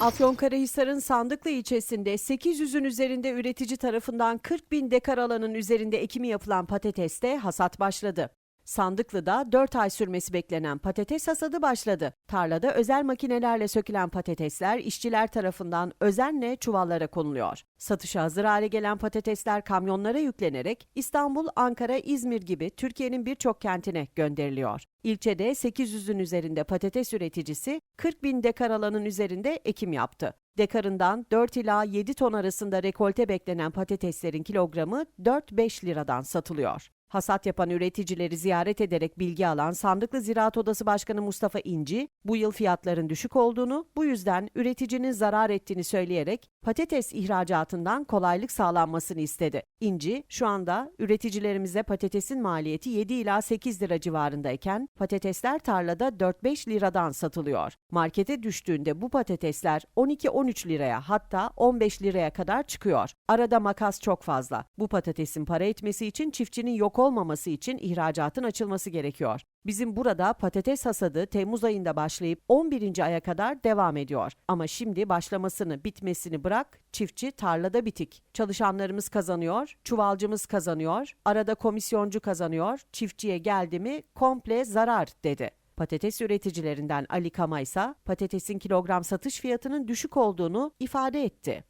Afyonkarahisar'ın Sandıklı ilçesinde 800'ün üzerinde üretici tarafından 40 bin dekar alanın üzerinde ekimi yapılan patateste hasat başladı. Sandıklı'da 4 ay sürmesi beklenen patates hasadı başladı. Tarlada özel makinelerle sökülen patatesler işçiler tarafından özenle çuvallara konuluyor. Satışa hazır hale gelen patatesler kamyonlara yüklenerek İstanbul, Ankara, İzmir gibi Türkiye'nin birçok kentine gönderiliyor. İlçede 800'ün üzerinde patates üreticisi 40 bin dekar alanın üzerinde ekim yaptı. Dekarından 4 ila 7 ton arasında rekolte beklenen patateslerin kilogramı 4-5 liradan satılıyor. Hasat yapan üreticileri ziyaret ederek bilgi alan Sandıklı Ziraat Odası Başkanı Mustafa İnci, bu yıl fiyatların düşük olduğunu, bu yüzden üreticinin zarar ettiğini söyleyerek patates ihracatından kolaylık sağlanmasını istedi. İnci, şu anda üreticilerimize patatesin maliyeti 7 ila 8 lira civarındayken patatesler tarlada 4-5 liradan satılıyor. Markete düştüğünde bu patatesler 12-13 liraya hatta 15 liraya kadar çıkıyor. Arada makas çok fazla. Bu patatesin para etmesi için çiftçinin yok olmaması için ihracatın açılması gerekiyor. Bizim burada patates hasadı Temmuz ayında başlayıp 11. aya kadar devam ediyor. Ama şimdi başlamasını, bitmesini bırak, çiftçi tarlada bitik. Çalışanlarımız kazanıyor, çuvalcımız kazanıyor, arada komisyoncu kazanıyor, çiftçiye geldi mi komple zarar dedi. Patates üreticilerinden Ali Kama ise patatesin kilogram satış fiyatının düşük olduğunu ifade etti.